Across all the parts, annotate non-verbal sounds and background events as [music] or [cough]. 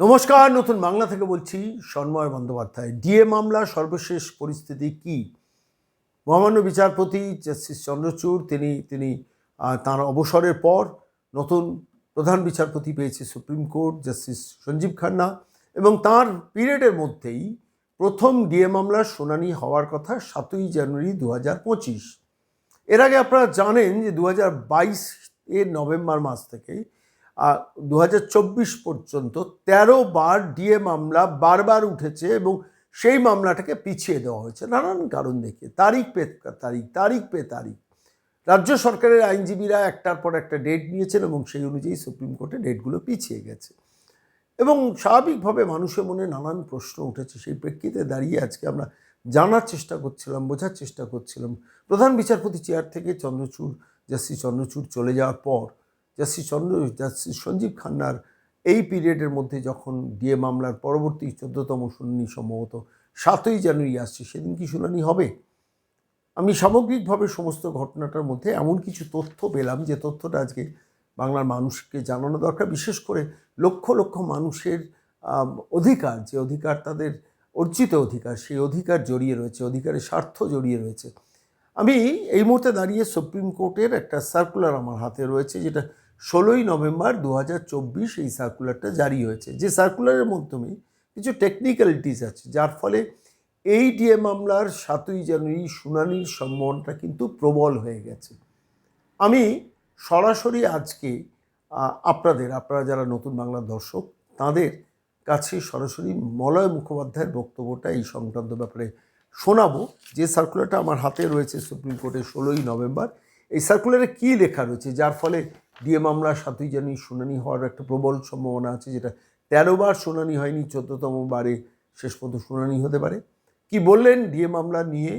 নমস্কার, নতুন বাংলা থেকে বলছি সন্ময় বন্দ্যোপাধ্যায়। ডিএ মামলা, সর্বশেষ পরিস্থিতি কি? মহামান্য বিচারপতি জাস্টিস চন্দ্রচূড়, তিনি তিনি তাঁর অবসরের পর নতুন প্রধান বিচারপতি পেয়েছে supreme court, justice Sanjiv Khanna এবং তার পিরিয়ডের মধ্যেই প্রথম ডিএ মামলার শুনানি হওয়ার কথা সাতই জানুয়ারি দু হাজার পঁচিশ। এর আগে আপনারা জানেন যে দু হাজার বাইশ এর নভেম্বর মাস থেকে দু হাজার চব্বিশ পর্যন্ত তেরো বার ডিএ মামলা বারবার উঠেছে এবং সেই মামলাটাকে পিছিয়ে দেওয়া হয়েছে নানান কারণ দেখে। তারিখ পে তারিখ তারিখ পে তারিখ। রাজ্য সরকারের আইনজীবীরা একটার পর একটা ডেট নিয়েছেন এবং সেই অনুযায়ী সুপ্রিম কোর্টে ডেটগুলো পিছিয়ে গেছে। এবং স্বাভাবিকভাবে মানুষের মনে নানান প্রশ্ন উঠেছে। সেই প্রেক্ষিতে দাঁড়িয়ে আজকে আমরা জানার চেষ্টা করছিলাম, বোঝার চেষ্টা করছিলাম। প্রধান বিচারপতি চেয়ার থেকে চন্দ্রচূড়, জাস্টিস চন্দ্রচূড় চলে যাওয়ার পর জাস্টিস চন্দ্র, জাস্টিস সঞ্জীব খান্নার এই পিরিয়ডের মধ্যে যখন ডিএ মামলার পরবর্তী চোদ্দতম শুনানি সম্ভবত সাতই জানুয়ারি আসছে, সেদিন কি শুনানি হবে? আমি সামগ্রিকভাবে সমস্ত ঘটনাটার মধ্যে এমন কিছু তথ্য পেলাম যে তথ্যটা আজকে বাংলার মানুষকে জানানো দরকার। বিশেষ করে লক্ষ লক্ষ মানুষের অধিকার, যে অধিকার তাদের অর্জিত অধিকার, সেই অধিকার জড়িয়ে রয়েছে, অধিকারের স্বার্থ জড়িয়ে রয়েছে। আমি এই মুহূর্তে দাঁড়িয়ে সুপ্রিম কোর্টের একটা সার্কুলার আমার হাতে রয়েছে, যেটা ষোলোই নভেম্বর দু এই সার্কুলারটা জারি হয়েছে। যে সার্কুলারের মাধ্যমে কিছু টেকনিক্যালিটিস আছে, যার ফলে এই ডিএ মামলার সাতই জানুয়ারি শুনানির সম্ভাবনাটা কিন্তু প্রবল হয়ে গেছে। আমি সরাসরি আজকে আপনাদের, আপনারা যারা নতুন বাংলার দর্শক, তাদের কাছে সরাসরি মলয় মুখোপাধ্যায়ের বক্তব্যটা এই সংক্রান্ত ব্যাপারে শোনাবো। যে সার্কুলারটা আমার হাতে রয়েছে সুপ্রিম কোর্টে ষোলোই নভেম্বর, এই সার্কুলারে কী লেখা রয়েছে, যার ফলে ডিএ মামলা সাতই জানুয়ারি শুনানি হওয়ার একটা প্রবল সম্ভাবনা আছে, যেটা তেরো বার শুনানি হয়নি চোদ্দতম বারে শেষ পর্যন্ত শুনানি হতে পারে। কি বললেন ডিএ মামলা নিয়ে?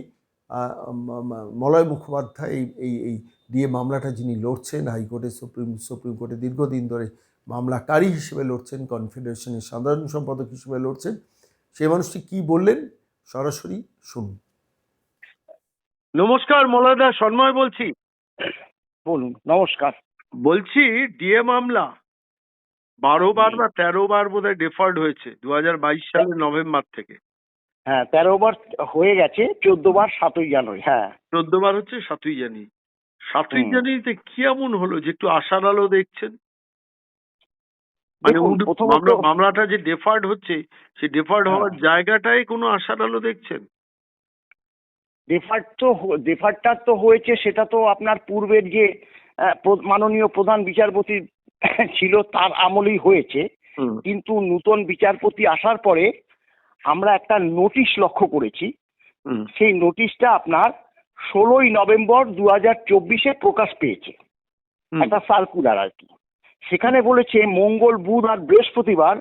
মলয় মুখোপাধ্যায়, এই এই এই ডিএ মামলাটা যিনি লড়ছেন, হাইকোর্টে সুপ্রিম সুপ্রিম কোর্টে দীর্ঘদিন ধরে মামলাকারী হিসেবে লড়ছেন, কনফেডারেশনের সাধারণ সম্পাদক হিসেবে লড়ছেন সেই মানুষটি কি বললেন? সরাসরি শুনুন। নমস্কার মলয়দা সন্ময় বলছি। বলুন, নমস্কার। বলছি ডিএ মামলা। বারো বার বা তেরো বার বোধহয় ডেফার্ড হয়েছে দু হাজার বাইশ সালের নভেম্বর থেকে। হ্যাঁ তেরো বার হয়ে গেছে চোদ্দ বার সাতই জানুয়ারি হ্যাঁ। চোদ্দ বার হচ্ছে সাতই জানুয়ারি। সাতই জানুয়ারিতে কি এমন হলো যে একটু আশার আলো দেখছেন? মানে মামলাটা যে ডেফার্ড হচ্ছে সেই ডেফার্ড হ্যাঁ। হওয়ার জায়গাটায় কোনো আশার আলো দেখছেন? ডেফার্ট তো ডেফার্টটা তো হয়েছে সেটা তো আপনার পূর্বের যে মাননীয় প্রধান বিচারপতি ছিল তার আমলেই হয়েছে। কিন্তু নূতন বিচারপতি আসার পরে আমরা একটা নোটিশ লক্ষ্য করেছি। সেই নোটিশটা আপনার ষোলোই নভেম্বর দু হাজার চব্বিশে প্রকাশ পেয়েছে। একটা সার্কুলার আর কি। সেখানে বলেছে মঙ্গল বুধ আর বৃহস্পতিবার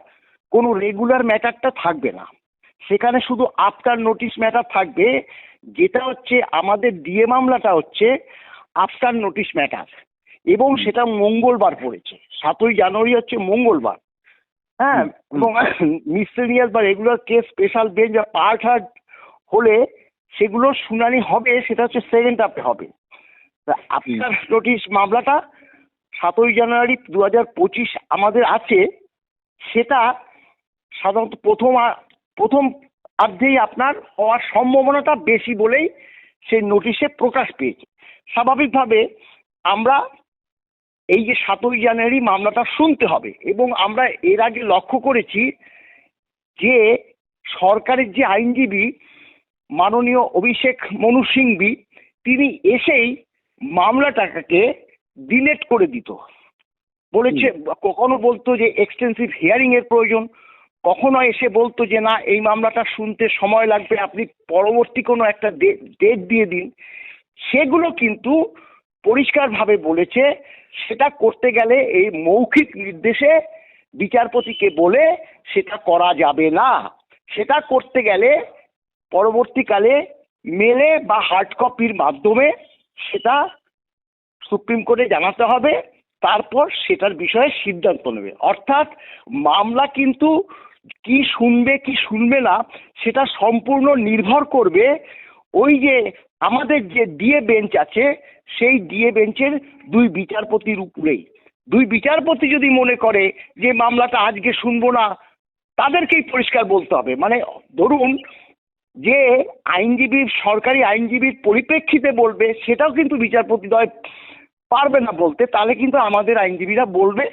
কোনো রেগুলার ম্যাটারটা থাকবে না। সেখানে শুধু আফটার নোটিশ ম্যাটার থাকবে যেটা হচ্ছে আমাদের ডিএ মামলাটা হচ্ছে আফটার নোটিশ ম্যাটার। এবং সেটা মঙ্গলবার পড়েছে। সাতই জানুয়ারি হচ্ছে মঙ্গলবার। হ্যাঁ। এবং মিসলেনিয়াস বা রেগুলার কেস স্পেশাল বেঞ্চ বা পার্ট হার্ট হলে সেগুলোর শুনানি হবে সেটা হচ্ছে সেকেন্ড হাফে হবে। আফটার নোটিশ মামলাটা সাতই জানুয়ারি দু হাজার পঁচিশ আমাদের আছে। সেটা সাধারণত প্রথম প্রথম অর্ধেই আপনার হওয়ার সম্ভাবনাটা বেশি বলেই সেই নোটিশে প্রকাশ পেয়েছে। স্বাভাবিকভাবে আমরা এই যে সাতই জানুয়ারি মামলাটা শুনতে হবে এবং আমরা এর আগে লক্ষ্য করেছি যে সরকারের যে আইনজীবী মাননীয় অভিষেক মনু সিংভি তিনি এসেই মামলাটাকে ডিলেট করে দিত। বলেছে কখনো বলতো যে এক্সটেন্সিভ হিয়ারিং এর প্রয়োজন কখনো এসে বলতো যে না এই মামলাটা শুনতে সময় লাগবে আপনি পরবর্তী কোনো একটা ডেট দিয়ে দিন। সেগুলো কিন্তু পরিষ্কারভাবে বলেছে, সেটা করতে গেলে এই মৌখিক নির্দেশে বিচারপতিকে বলে সেটা করা যাবে না। সেটা করতে গেলে পরবর্তীকালে মেলে বা হার্ড কপির মাধ্যমে সেটা সুপ্রিম কোর্টে জানাতে হবে, তারপর সেটার বিষয়ে সিদ্ধান্ত নেবে। অর্থাৎ মামলা কিন্তু কি শুনবে কি শুনবে না, সেটা সম্পূর্ণ নির্ভর করবে ওই যে আমাদের যে ডিএ বেঞ্চ আছে, সেই ডিএ বেঞ্চের দুই বিচারপতির উপরেই। দুই বিচারপতি যদি মনে করে যে মামলাটা আজকে শুনব না, তাদেরকেই পরিষ্কার বলতে হবে। মানে ধরুন যে আইনজীবী সরকারি আইনজীবীর পরিপ্রেক্ষিতে বলবে, সেটাও কিন্তু বিচারপতিদ্বয় পারবে না বলতে। তাহলে কিন্তু আমাদের আইনজীবীরা বলবে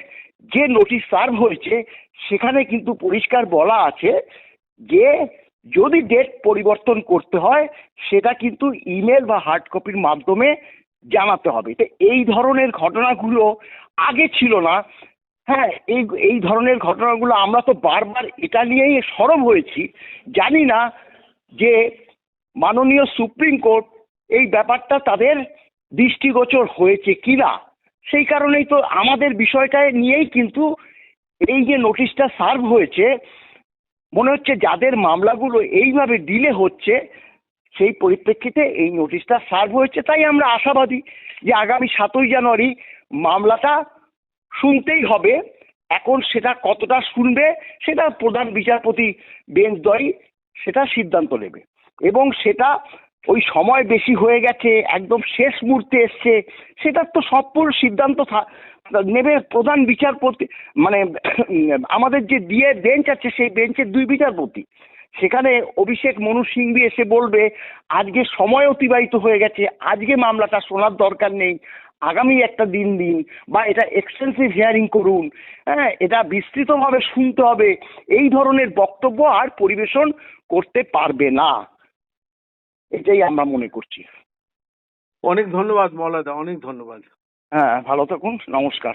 যে নোটিশ সার্ভ হয়েছে, সেখানে কিন্তু পরিষ্কার বলা আছে যে যদি ডেট পরিবর্তন করতে হয়, সেটা কিন্তু ইমেল বা হার্ড কপির মাধ্যমে জানাতে হবে। তো এই ধরনের ঘটনাগুলো আগে ছিল না। হ্যাঁ এই এই ধরনের ঘটনাগুলো আমরা তো বারবার এটা নিয়েই সরব হয়েছি। জানি না যে মাননীয় সুপ্রিম কোর্ট এই ব্যাপারটা তাদের দৃষ্টিগোচর হয়েছে কি না সেই কারণেই তো আমাদের বিষয়টা নিয়েই কিন্তু এই যে নোটিশটা সার্ভ হয়েছে মনে হচ্ছে যাদের মামলাগুলো এইভাবে দিলে হচ্ছে, সেই পরিপ্রেক্ষিতে এই নোটিশটা সার্ভ হয়েছে। তাই আমরা আশাবাদী যে আগামী সাতই জানুয়ারি মামলাটা শুনতেই হবে, এখন সেটা কতটা শুনবে, সেটা প্রধান বিচারপতি বেঞ্চ দয় সেটা সিদ্ধান্ত নেবে। এবং সেটা ওই সময় বেশি হয়ে গেছে, একদম শেষ মুহূর্তে এসছে, সেটার তো সবপুর সিদ্ধান্ত নেবে প্রধান বিচারপতি মানে [clears throat] আমাদের যে দিয়ে বেঞ্চ আছে, সেই বেঞ্চের দুই বিচারপতি। সেখানে অভিষেক মনু সিংভি এসে বলবে, আজকে সময় অতিবাহিত হয়ে গেছে, আজকে মামলাটা শোনার দরকার নেই, আগামী একটা দিন দিন, বা এটা এক্সটেন্সিভ হিয়ারিং করুন হ্যাঁ এটা বিস্তৃতভাবে শুনতে হবে, এই ধরনের বক্তব্য আর পরিবেশন করতে পারবে না। এটাই আমরা মনে করছি। অনেক ধন্যবাদ মলাদা অনেক ধন্যবাদ। হ্যাঁ ভালো থাকুন নমস্কার।